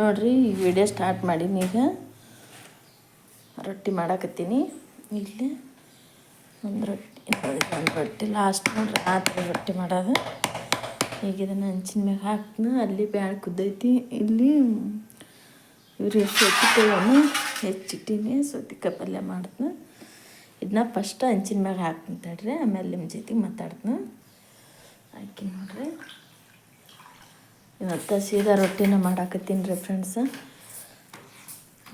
ನೋಡ್ರಿ, ಈ video start ಮಾಡೀನಿ ಈಗ. ರೊಟ್ಟಿ ಮಾಡಾಕತ್ತೀನಿ. ಇಲ್ಲಿ ಒಂದು ರೊಟ್ಟಿ ಒಂದು ರೊಟ್ಟಿ. ಲಾಸ್ಟ್ ನೋಡ್ರಿ, ಆ ಥರ ರೊಟ್ಟಿ ಮಾಡೋದು. ಈಗ ಇದನ್ನು ಹಂಚಿನ ಮ್ಯಾಗ ಹಾಕ್ನ, ಅಲ್ಲಿ ಬ್ಯಾಳೆ ಕುದ್ದೈತಿ. ಇಲ್ಲಿ ಇವ್ರು ಸೌತಿಕಾಯನ್ನು ಹೆಚ್ಚಿಟ್ಟೀನಿ ಸೌತಿಕಾಯಿ ಪಲ್ಯ ಮಾಡ್ತನ. ಇದನ್ನ ಫಸ್ಟ್ ಹಂಚಿನ ಮ್ಯಾಗ ಹಾಕ್ತೀನಿ ತಡ್ರಿ, ಆಮೇಲೆ ನಿಮ್ಮ ಜೊತೆಗೆ ಮಾತಾಡ್ತೀನಿ. ಹಾಕಿ ನೋಡ್ರಿ. ಇವತ್ತು ಸೀದಾ ರೊಟ್ಟಿನ ಮಾಡಾಕತ್ತೀನಿ ರೀ ಫ್ರೆಂಡ್ಸ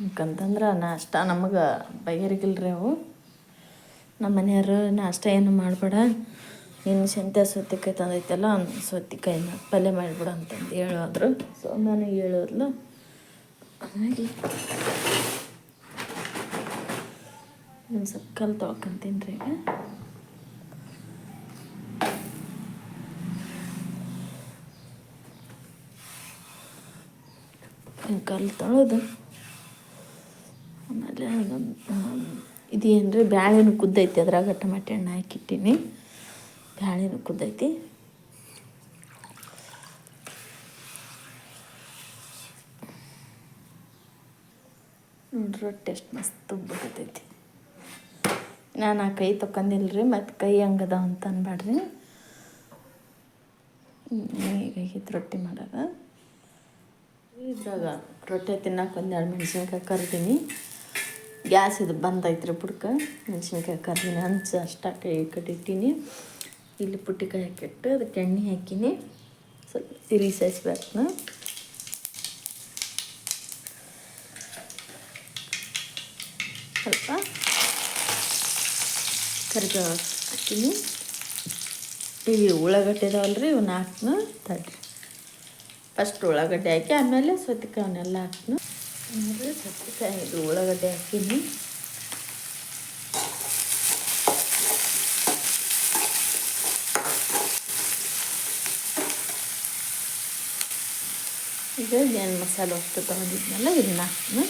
ಯಾಕಂತಂದ್ರೆ ನಾಷ್ಟ ನಮಗೆ ರೀ ಅವು. ನಮ್ಮ ಮನೆಯವರು ನಾಷ್ಟ ಏನು ಮಾಡಬೇಡ. ಇನ್ನು ಸಂತೆ ಸೌತೆಕಾಯಿ ತಂದೈತಲ್ಲ ಸೌತಿಕಾಯಿನ ಪಲ್ಯ ಮಾಡಿಬಿಡ ಅಂತಂದು ಹೇಳೋದ್ರು. ಸೊ ನಾನು ಹೇಳೋದ್ಲು. ಹಾಗಾಗಿ ಒಂದು ಸ್ವಲ್ಪ ತೊಳ್ಕೊಂತೀನಿ ರೀ ಈಗ. ಕಲ್ಲು ತೊಳೆದು ಆಮೇಲೆ ಇದೇನ್ರಿ ಬ್ಯಾಳೆನೂ ಕುದ್ದೈತಿ ಅದ್ರಾಗ ಟಮಾಟೆ ಹಣ್ಣು ಹಾಕಿಟ್ಟಿನಿ. ಬ್ಯಾಳೆನೂ ಕುದ್ದೈತಿ. ನೋಡ್ರಿ ರೊಟ್ಟಿ ಎಷ್ಟು ಮಸ್ತ್ ಬಿಡತೈತಿ ನಾನು ಆ ಕೈ ತೊಕೊಂಡಿಲ್ರಿ ಮತ್ತು ಕೈ ಹಂಗದ ಅಂತ ಅನ್ಬೇಡ್ರಿ ಹೀಗಾಗಿತ್ತು ರೊಟ್ಟಿ ಮಾಡೋದು. ಇದ್ರಾಗ ರೊಟ್ಟಿ ತಿನ್ನಕ್ಕೆ ಒಂದೆರಡು ಮೆಣಸಿನ್ಕಾಯಿ ಕರ್ದೀನಿ. ಗ್ಯಾಸ್ ಇದು ಬಂದೈತ್ರಿ ಪುಡ್ಕ. ಮೆಣಸಿನ್ಕಾಯಿ ಕರ್ದೀನಿ ಹಂಚು ಕಡೆ ಕಟ್ಟಿಟ್ಟೀನಿ ಇಲ್ಲಿ ಪುಟ್ಟಿಕಾಯಿ ಹಾಕಿಟ್ಟು ಅದಕ್ಕೆ ಎಣ್ಣೆ ಹಾಕೀನಿ. ಸ್ವಲ್ಪ ಸಿರಿ ಹಾಕ್ನ ಸ್ವಲ್ಪ ಕರಿಬೇವು ಹಾಕ್ತೀನಿ ಇಲ್ಲಿ ಉಳ್ಳಾಗಡ್ಡೆ ಇದಾವಲ್ರಿ ಇವನ್ನ ಹಾಕ್ನ ತಡ್ರಿ. ಫಸ್ಟ್ ಉಳ್ಳಾಗಡ್ಡೆ ಹಾಕಿ ಆಮೇಲೆ ಸೌತೆಕಾಯವನ್ನೆಲ್ಲ ಹಾಕ್ನು ಆಮೇಲೆ ಸೌತೆಕಾಯಿ ಇದು ಉಳ್ಳಾಗಡ್ಡೆ ಹಾಕಿನಿ ಈಗ ಏನು ಮಸಾಲೆ ಅಷ್ಟು ತೊಗೊಂಡಿದ್ನಲ್ಲ ಇದನ್ನ ಹಾಕ್ನು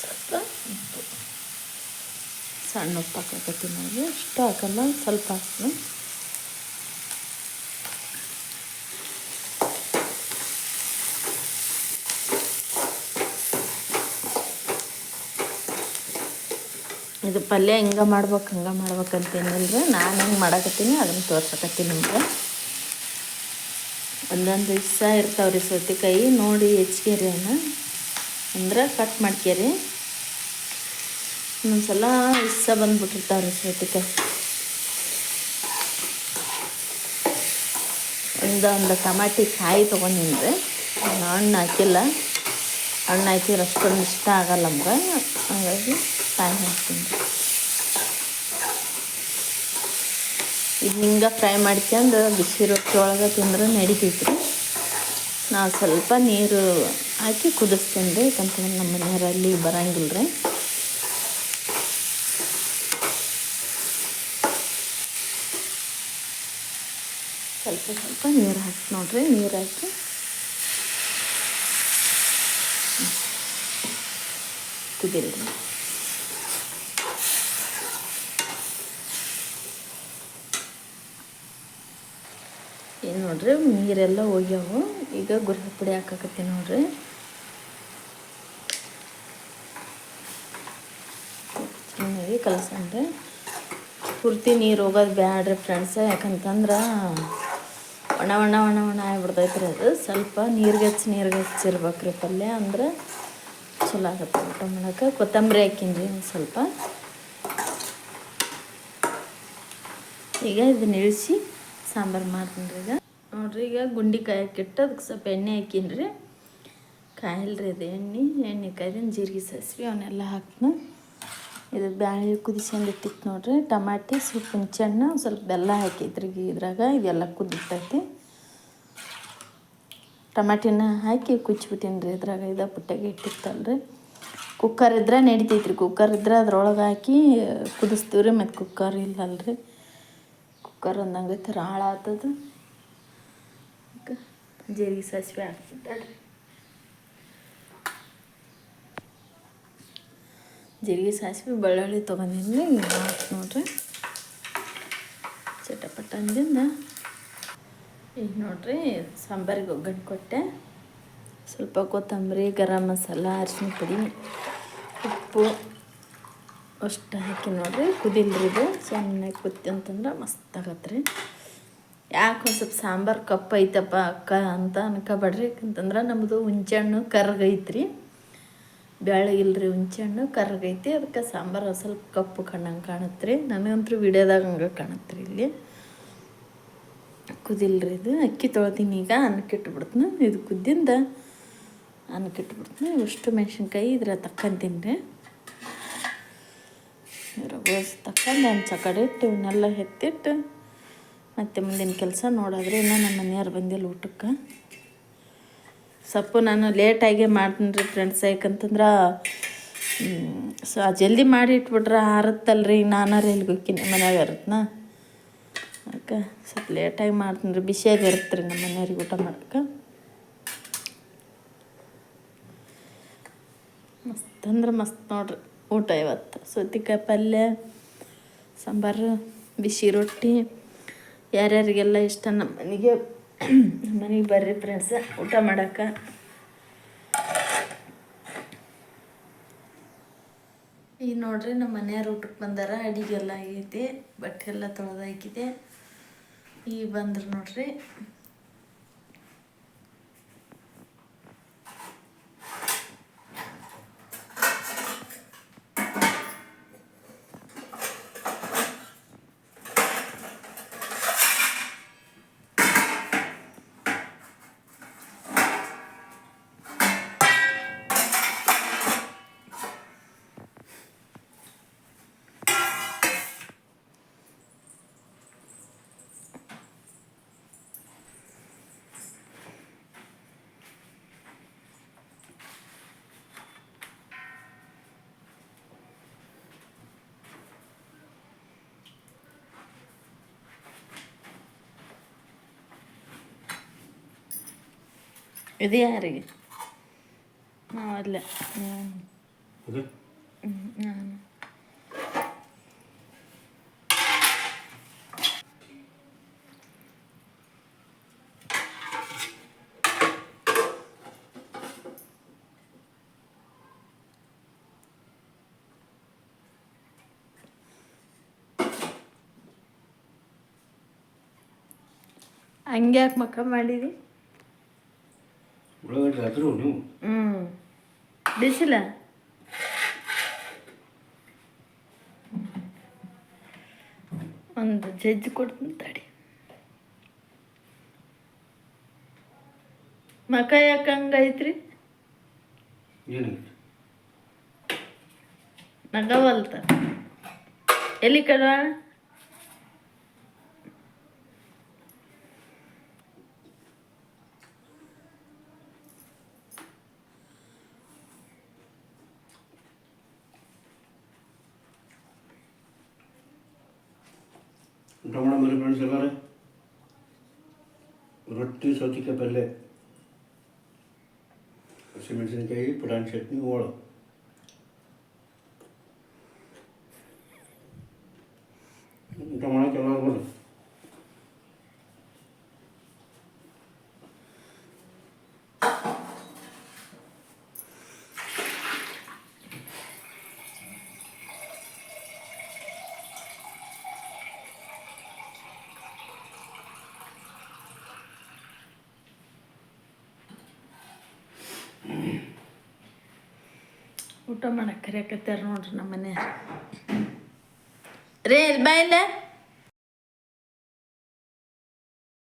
ಸ್ವಲ್ಪ ಉಪ್ಪು ಸಣ್ಣ ಉಪ್ಪು ಹಾಕಕತ್ತೀನಿ ನಾವು ಅಷ್ಟು ಹಾಕಲ್ಲ ಸ್ವಲ್ಪ ಹಾಕ್ನು ಇದು ಪಲ್ಯ ಹಿಂಗೆ ಮಾಡ್ಬೇಕು, ಹಂಗೆ ಮಾಡ್ಬೇಕಂತೇನಿಲ್ರಿ ನಾನು ಹೆಂಗೆ ಮಾಡಕತ್ತೀನಿ, ಅದನ್ನು ತೋರ್ಸಕತ್ತೀನಿ ನಿಮ್ಗೆ. ಒಂದೊಂದು ಇಷ್ಟ ರೀ ಸೌತೆಕಾಯಿ. ನೋಡಿ ಹೆಚ್ಕೇರಿ ಅನ್ನ ಅಂದ್ರೆ ಕಟ್ ಮಾಡ್ಕೇರಿ. ಒಂದೊಂದ್ಸಲ ಇಷ್ಟ ಬಂದ್ಬಿಟ್ಟಿರ್ತಾವ್ರಿ ಸೌತೆಕಾಯಿ. ಒಂದೊಂದು ಒಂದು ಟಮಾಟಿ ಕಾಯಿ ತೊಗೊಂಡಿನ್ರಿ. ಹಣ್ಣು ಹಾಕಿಲ್ಲ. ಹಣ್ಣು ಹಾಕಿದ್ರೆ ಅಷ್ಟೊಂದು ಇಷ್ಟ ಆಗಲ್ಲ ನಮ್ಗೆ. ಹಾಗಾಗಿ ಕಾಯಿ ಹಾಕ್ತೀನಿ ಇದು ಹಿಂಗೆ ಫ್ರೈ ಮಾಡ್ಕೊಂಡು ಬಿಸಿ ರೊಟ್ಟಿ ಒಳಗೆ ತಿಂದ್ರೆ ನಡಿತೈತ್ರಿ. ನಾವು ಸ್ವಲ್ಪ ನೀರು ಹಾಕಿ ಕುದಿಸ್ತೀನಿ ರೀ, ಯಾಕಂತಂದ್ರೆ ನಮ್ಮ ಮನೆಯವರಲ್ಲಿ ಬರಂಗಿಲ್ಲ ರೀ ಸ್ವಲ್ಪ ಸ್ವಲ್ಪ ನೀರು ಹಾಕಿ ನೋಡ್ರಿ, ನೀರು ಹಾಕಿ. ಕುದಿರಿ ನೋಡ್ರಿ, ನೀರೆಲ್ಲ ಹೋಗ್ಯಾವು. ಈಗ ಗುರ್ಹ ಪುಡಿ ಹಾಕಕತ್ತಿ ನೋಡ್ರಿ. ಚೆನ್ನಾಗಿ ಕಲಸಂಡ್ರಿ ಪೂರ್ತಿ ನೀರು ಹೋಗೋದು ಬ್ಯಾಡ್ರಿ ಫ್ರೆಂಡ್ಸ್ ಯಾಕಂತಂದ್ರೆ ಒಣ ಒಣ ಒಣ ಒಣ ಆಗ್ಬಿಡ್ತೈತ್ರಿ ಅದು. ಸ್ವಲ್ಪ ನೀರಿಗೆ ಹಚ್ಚಿ ನೀರಿಗೆ ಹಚ್ಚಿರ್ಬೇಕ್ರಿ ಪಲ್ಯ ಅಂದ್ರೆ ಚಲೋ ಆಗತ್ತೆ ಊಟ ಮಾಡೋಕೆ. ಕೊತ್ತಂಬರಿ ಹಾಕಿನ್ರಿ ಸ್ವಲ್ಪ. ಈಗ ಇದನ್ನ ಇಳಿಸಿ ಸಾಂಬಾರು ಮಾಡ್ತೀನಿ ಈಗ. ನೋಡ್ರಿ, ಈಗ ಗುಂಡಿ ಕಾಯಕ್ಕಿಟ್ಟು ಅದಕ್ಕೆ ಸ್ವಲ್ಪ ಎಣ್ಣೆ ಹಾಕಿನ್ರಿ. ಕಾಯಿಲ್ರಿ ಅದು ಎಣ್ಣೆ ಎಣ್ಣೆ ಕಾಯ್ದಿನ ಜೀರಿಗೆ ಸಾಸಿವೆ ಅವನ್ನೆಲ್ಲ ಹಾಕ್ನ. ಇದು ಬ್ಯಾಳೆ ಕುದಿಸ್ಕೊಂಡಿಟ್ಟಿತ್ತು ನೋಡ್ರಿ. ಟಮಾಟಿ ಸ್ವಲ್ಪ ಹುಂಚಣ್ಣ ಸ್ವಲ್ಪ ಬೆಲ್ಲ ಹಾಕಿದ್ರಿ ಇದ್ರಾಗ, ಇದೆಲ್ಲ ಕುದಿತೈತಿ. ಟಮಾಟಿನ ಹಾಕಿ ಕುಚ್ಚಿಬಿಟ್ಟಿನ್ರಿ ಇದ್ರಾಗ, ಇದು ಪುಟ್ಟಾಗಿ ಇಟ್ಟಿತ್ತಲ್ರಿ. ಕುಕ್ಕರ್ ಇದ್ರೆ ನಡಿತೈತ್ರಿ, ಕುಕ್ಕರ್ ಇದ್ರೆ ಅದ್ರೊಳಗೆ ಹಾಕಿ ಕುದಿಸ್ತೀವಿ ರೀ ಮತ್ತು ಕುಕ್ಕರ್ ಇಲ್ಲಲ್ರಿ. ಕುಕ್ಕರ್ ಒಂದಂಗೆ ಥರ ಹಾಳಾಗ್ತದ ಜೀರಿಗೆ ಸಾಸಿವೆ ಹಾಕ್ತಿದ್ದಾಳ್ರಿ ಜೀರಿಗೆ ಸಾಸಿವೆ ಬೆಳ್ಳುಳ್ಳಿ ತೊಗೊಂಡಿದ್ವಿ ಹಾಕಿ ನೋಡ್ರಿ ಚಟಪಟ ಅಂದಿಂದ ಈಗ ನೋಡ್ರಿ ಸಾಂಬಾರಿಗೆ ಒಗ್ಗರಣೆ ಕೊಟ್ಟೆ ಸ್ವಲ್ಪ ಕೊತ್ತಂಬರಿ ಗರಂ ಮಸಾಲ ಅರಿಶಿನ ಪುಡಿ ಉಪ್ಪು ಅಷ್ಟು ಹಾಕಿ ನೋಡ್ರಿ ಕುದಿಲ್ರಿ ಇದು ಚೆನ್ನಾಗಿ ಕುತ್ತಿ ಅಂತಂದ್ರೆ ಮಸ್ತ್ ಆಗತ್ತೆ ರೀ ಯಾಕೆ ಒಂದು ಸ್ವಲ್ಪ ಸಾಂಬಾರು ಕಪ್ಪು ಐತಪ್ಪ ಅಕ್ಕ ಅಂತ ಅನ್ಕೋಬೇಡ್ರಿ. ಯಾಕಂತಂದ್ರೆ ನಮ್ಮದು ಹುಂಚೆಹಣ್ಣು ಕರ್ಗೈತ್ರಿ ಇಲ್ರಿ ಹುಂಚೆಹಣ್ಣು ಕರ್ಗೈತಿ ಅದಕ್ಕೆ ಸಾಂಬಾರು ಸ್ವಲ್ಪ ಕಪ್ಪು ಕಣ್ಣಂಗೆ ಕಾಣುತ್ತೆ ರೀ ನನಗಂತೂ ವಿಡಿಯೋದಾಗ ಹಂಗೆ ಕಾಣುತ್ತೆ ರೀ ಇಲ್ಲಿ. ಕುದಿಲ್ರಿ ಇದು. ಅಕ್ಕಿ ತೊಳ್ತೀನಿ ಈಗ. ಅನ್ನಕ್ಕೆ ಇಟ್ಬಿಡ್ತೀನಿ. ಇದು ಕುದ್ದಿಂದ ಅನ್ನಕ್ಕೆ ಇಟ್ಬಿಡ್ತೀನಿ. ಇಷ್ಟು ಮೆಣಸಿನ್ಕಾಯಿ ಇದ್ರ ತಕ್ಕಂತೀನಿ. ರೀ ರಗೋಸ್ ತಕ್ಕಂಡು ಒಂದು ಇಟ್ಟು ಇವನ್ನೆಲ್ಲ ಎತ್ತಿಟ್ಟು ಮತ್ತೆ ಮುಂದಿನ ಕೆಲಸ ನೋಡಾದ್ರೆ ಇನ್ನೂ ನಮ್ಮ ಮನೆಯವ್ರು ಬಂದಿಲ್ಲ ಊಟಕ್ಕೆ. ಸೊಪ್ಪು ನಾನು ಲೇಟಾಗೆ ಮಾಡ್ತೀನಿ ರೀ ಫ್ರೆಂಡ್ಸ್ ಯಾಕಂತಂದ್ರೆ ಸೊ ಜಲ್ದಿ ಮಾಡಿ ಇಟ್ಬಿಟ್ರೆ ಆರುತ್ತಲ್ರಿ, ನಾನಾರು ಎಲ್ಲಿಗೆ ಮನೆಯಾಗ ಮನ್ಯಾಗ ನಾ ಅದಕ್ಕೆ ಸ್ವಲ್ಪ ಲೇಟಾಗಿ ಮಾಡ್ತೀನಿ ರೀ ಬಿಸಿಯಾಗಿ ಇರುತ್ತೆ ರೀ ನಮ್ಮ ಮನೆಯವ್ರಿಗೆ ಊಟ ಮಾಡೋಕೆ ಮಸ್ತ್ ಅಂದ್ರೆ ಮಸ್ತ್ ನೋಡ್ರಿ ಊಟ ಇವತ್ತು. ಸೌತಿಕಾಯಿ ಪಲ್ಯ, ಸಾಂಬಾರು, ಬಿಸಿ ರೊಟ್ಟಿ. ಯಾರ್ಯಾರಿಗೆಲ್ಲ ಇಷ್ಟ? ನಮ್ಮ ಮನೆಗೆ ಮನೆಗೆ ಬರ್ರಿ ಫ್ರೆಂಡ್ಸ್ ಊಟ ಮಾಡಕ್ಕೆ. ಈಗ ನೋಡ್ರಿ ನಮ್ಮ ಮನೆಯವ್ರು ಊಟಕ್ಕೆ ಬಂದಾರ. ಅಡಿಗೆಲ್ಲ ಆಗೈತಿ. ಬಟ್ಟೆ ಎಲ್ಲ ತೊಳೆದಾಕಿದೆ ಈಗ ಬಂದ್ರು ನೋಡ್ರಿ. ಇದು ಯಾರಿಗೆ ಹಾಂ ಅಲ್ಲ ಹ್ಞೂ ಅದು ನಾನು ಹಂಗೆ ಯಾಕೆ ಮಕ್ಕ ಮಾಡಿದಿ ಉಳ್ಳಾಗಡ್ಡಿ ಹಾಕಿರು ನೀವು. ಹ್ಞೂ ಬಿಸಿಲ? ಒಂದು ಜಜ್ಜಿ ಕೊಡ್ತೀನಿ ತಡಿ. ಮಕ ಯಾಕೆ ಹಂಗೈತ್ರಿ? ಏನಾಗಿತ್ತು ನಗವಲ್ತ. ಎಲ್ಲಿ ಕಡವಾಳ ಊಟ ಮಾಡೋ ಮನೆ ಫ್ರೆಂಡ್ಸ್ ಎಲ್ಲಾರ ರೊಟ್ಟಿ ಸೌತಿಕಾಯಿ ಪಲ್ಯ ಹಸಿಮೆಣಸಿನ್ಕಾಯಿ ಪುಟಾಣಿ ಚಟ್ನಿ ಹೋಳು ಊಟ ಮಾಡೋಕೆ ಎಲ್ಲ ಬರ್ಬೋದು ಊಟ ಮಾಡಕ್ಕೆ ಕರೆಯಕತ್ತಾರ ನೋಡ್ರಿ ನಮ್ಮ ಮನೆ ರೇ ಇಲ್ಲಿ ಬಾ